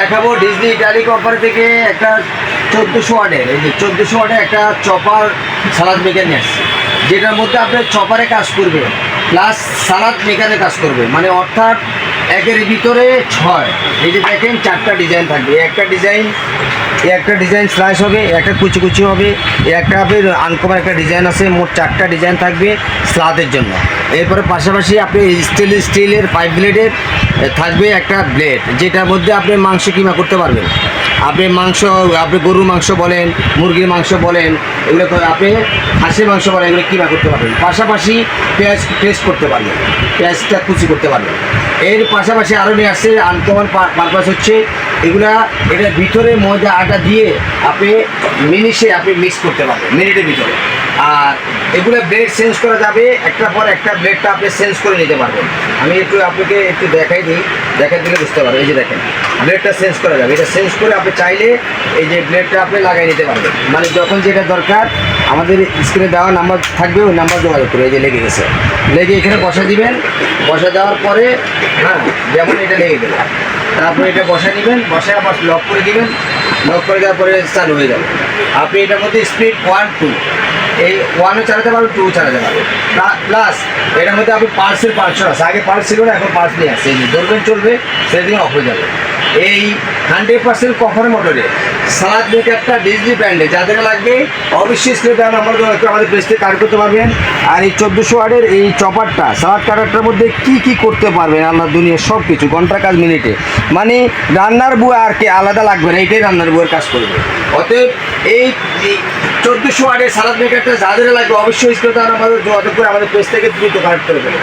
দেখাবো Disney Italy company থেকে একটা চোদ্দোশো ওয়ার্ডের এই যে চোদ্দোশো ওয়ার্ডে একটা চপার সালাদ মেকার নিয়ে আসছে। যেটার মধ্যে আপনার চপারে কাজ করবে প্লাস সালাদ মেকারে কাজ করবে। মানে অর্থাৎ একের ভিতরে ছয়। এই যে দেখেন, চারটা ডিজাইন থাকবে। একটা ডিজাইন একটা ডিজাইন স্লাইস হবে, একটা কুচি কুচি হবে, একটা আপনার আনকমন একটা ডিজাইন আছে, মোট চারটা ডিজাইন থাকবে স্লাদের জন্য। এরপরে পাশাপাশি আপনি স্টিল স্টিলের পাইপ ব্লেডের থাকবে একটা ব্লেড যেটার মধ্যে আপনি মাংস কিমা করতে পারবেন। আপনি মাংস, আপনি গরুর মাংস বলেন, মুরগির মাংস বলেন, এগুলো আপনি হাঁসের মাংস বলেন, এগুলো কিমা করতে পারবেন। পাশাপাশি পেঁয়াজ, পেস্ট করতে পারবেন। পেঁয়াজটা কুচি করতে পারবেন। এর পাশাপাশি আরও নিয়ে আসছে আনকমন পারপাস হচ্ছে, এগুলা এটার ভিতরে ময়দা আটা দিয়ে আপনি মিনিশে আপনি মিক্স করতে পারবেন, মিনিটের ভিতরে। আর এগুলো ব্লেড চেঞ্জ করা যাবে একটা পর একটা ব্লেডটা আপনি চেঞ্জ করে নিতে পারবেন। আমি একটু আপনাকে একটু দেখাই দিই। দেখাই দিলে বুঝতে পারবেন, এই যে দেখেন। ব্লেডটা চেঞ্জ করা যাবে। এটা চেঞ্জ করে আপনি চাইলে এই যে ব্লেডটা আপনি লাগাই নিতে পারবেন। মানে যখন যেটা দরকার, আমাদের স্ক্রিনে দেওয়া নাম্বার থাকবে, ওই নাম্বার যোগাযোগ করে এই যে লেগে গেছে। লেগে এখানে বসা দিবেন। বসা দেওয়ার পরে হ্যাঁ যেমন এটা লেগে গেল। তারপরে এটা বসা নেবেন বসে আবার লক করে দিবেন। লক করে দেওয়ার পরে চালু হয়ে যাবে। আপনি এটার মধ্যে স্পিড ওয়ান টু এই ওয়ানও চালাতে পারবেন টু চালাতে পারবেন প্লাস এটার মধ্যে আপনি পার্সেল পার্সেল আছে আগে পার্স ছিল না, এখন পার্স নিয়ে আসছে ধরবেন চলবে, সেদিন অফ হয়ে যাবে। এই হান্ড্রেড পার্সেন্ট কফার মোটরে সালাদ মেকারটা ডিজনি ব্র্যান্ডে যাদের লাগবে, অবশ্যই নাম্বার একটু আমাদের পেজ থেকে কাট করতে পারবেন। আর এই চোদ্দোশো ওয়ার্ডের এই চপারটা সালাদ কাটারটার মধ্যে কি কি করতে পারবেন আল্লাহ দুনিয়া সব কিছু ঘণ্টা কাজ মিনিটে। মানে রান্নার বুয়া আর কি আলাদা লাগবে না, এটাই রান্নার বুয়ের কাজ করবে। অতএব এই চোদ্দোশো আগে সালাদ মেকারটা যাদের লাগবে অবশ্যই স্ক্রিনে আমাদের যোগাযোগ করে আমাদের পেজ থেকে দ্রুত কালেক্ট করে দেবেন